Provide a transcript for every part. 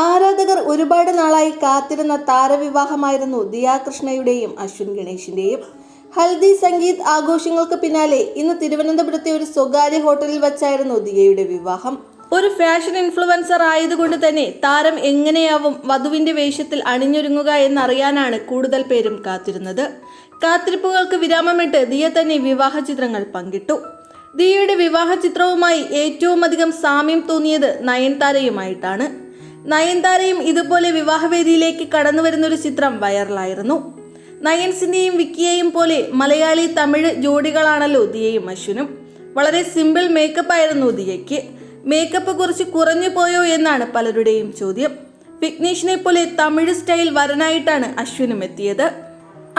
ആരാധകർ ഒരുപാട് നാളായി കാത്തിരുന്ന താരവിവാഹമായിരുന്നു ദിയാകൃഷ്ണയുടെയും അശ്വിൻ ഗണേഷിന്റെയും. ഹൽദി സംഗീത് ആഘോഷങ്ങൾക്ക് പിന്നാലെ ഇന്ന് തിരുവനന്തപുരത്തെ ഒരു സ്വകാര്യ ഹോട്ടലിൽ വെച്ചായിരുന്നു ദിയയുടെ വിവാഹം. ഒരു ഫാഷൻ ഇൻഫ്ലുവൻസർ ആയതുകൊണ്ട് തന്നെ താരം എങ്ങനെയാവും വധുവിന്റെ വേഷത്തിൽ അണിഞ്ഞൊരുങ്ങുക എന്നറിയാനാണ് കൂടുതൽ പേരും കാത്തിരുന്നത്. കാത്തിരിപ്പുകൾക്ക് വിരാമമിട്ട് ദിയ തന്നെ വിവാഹ ചിത്രങ്ങൾ പങ്കിട്ടു. ദിയയുടെ വിവാഹ ചിത്രവുമായി ഏറ്റവും അധികം സാമ്യം തോന്നിയത് നയൻതാരയുമായിട്ടാണ്. നയൻതാരയും ഇതുപോലെ വിവാഹവേദിയിലേക്ക് കടന്നു വരുന്ന ഒരു ചിത്രം വൈറലായിരുന്നു. നയൻസിന്റെയും വിക്കിയെയും പോലെ മലയാളി തമിഴ് ജോഡികളാണല്ലോ ദിയയും അശ്വിനും. വളരെ സിമ്പിൾ മേക്കപ്പ് ആയിരുന്നു ദിയയ്ക്ക്. മേക്കപ്പ് കുറച്ച് കുറഞ്ഞു പോയോ എന്നാണ് പലരുടെയും ചോദ്യം. വിഘ്നേഷിനെ പോലെ തമിഴ് സ്റ്റൈൽ വരനായിട്ടാണ് അശ്വിനും എത്തിയത്.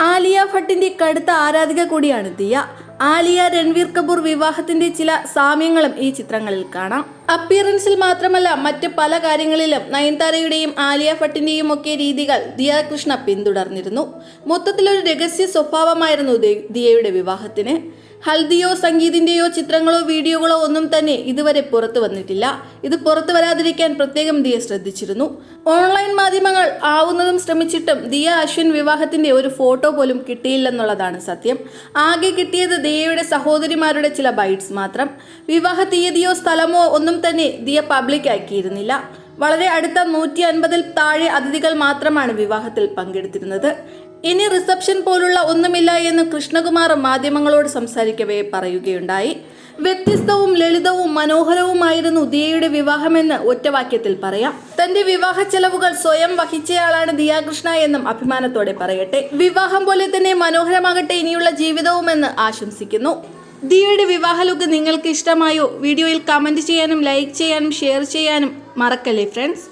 ആലിയ ഭട്ടിന്റെ കടുത്ത ആരാധിക കൂടിയാണ് ദിയ. ആലിയ രൺവീർ കപൂർ വിവാഹത്തിന്റെ ചില സാമ്യങ്ങളും ഈ ചിത്രങ്ങളിൽ കാണാം. അപ്പിയറൻസിൽ മാത്രമല്ല മറ്റ് പല കാര്യങ്ങളിലും നയൻതാരയുടെയും ആലിയ ഭട്ടിന്റെയും ഒക്കെ രീതികൾ ദിയ കൃഷ്ണ പിന്തുടർന്നിരുന്നു. മൊത്തത്തിലൊരു രഹസ്യ സ്വഭാവമായിരുന്നു ദിയയുടെ വിവാഹത്തിന്. ഹൽദിയോ സംഗീതിന്റെയോ ചിത്രങ്ങളോ വീഡിയോകളോ ഒന്നും തന്നെ ഇതുവരെ പുറത്തു വന്നിട്ടില്ല. ഇത് പുറത്തു വരാതിരിക്കാൻ പ്രത്യേകം ദിയ ശ്രദ്ധിച്ചിരുന്നു. ഓൺലൈൻ മാധ്യമങ്ങൾ ആവുന്നതും ശ്രമിച്ചിട്ടും ദിയ അശ്വിൻ വിവാഹത്തിന്റെ ഒരു ഫോട്ടോ പോലും കിട്ടിയില്ലെന്നുള്ളതാണ് സത്യം. ആകെ കിട്ടിയത് ദിയയുടെ സഹോദരിമാരുടെ ചില ബൈറ്റ്സ് മാത്രം. വിവാഹ തീയതിയോ സ്ഥലമോ ഒന്നും തന്നെ ദിയ പബ്ലിക് ആക്കിയിരുന്നില്ല. വളരെ അടുത്ത നൂറ്റി അൻപതിൽ താഴെ അതിഥികൾ മാത്രമാണ് വിവാഹത്തിൽ പങ്കെടുത്തിരുന്നത്. ഇനി റിസപ്ഷൻ പോലുള്ള ഒന്നുമില്ല എന്ന് കൃഷ്ണകുമാർ മാധ്യമങ്ങളോട് സംസാരിക്കവേ പറയുകയുണ്ടായി. വ്യത്യസ്തവും ലളിതവും മനോഹരവുമായിരുന്നു ദിയയുടെ വിവാഹമെന്ന് ഒറ്റവാക്യത്തിൽ പറയാം. തന്റെ വിവാഹ ചെലവുകൾ സ്വയം വഹിച്ചയാളാണ് ദിയാകൃഷ്ണ എന്നും അഭിമാനത്തോടെ പറയട്ടെ. വിവാഹം പോലെ തന്നെ മനോഹരമാകട്ടെ ഇനിയുള്ള ജീവിതവുമെന്ന് ആശംസിക്കുന്നു. ദിയയുടെ വിവാഹ ലുക്ക് നിങ്ങൾക്ക് ഇഷ്ടമായോ? വീഡിയോയിൽ കമന്റ് ചെയ്യാനും ലൈക്ക് ചെയ്യാനും ഷെയർ ചെയ്യാനും മറക്കല്ലേ ഫ്രണ്ട്സ്?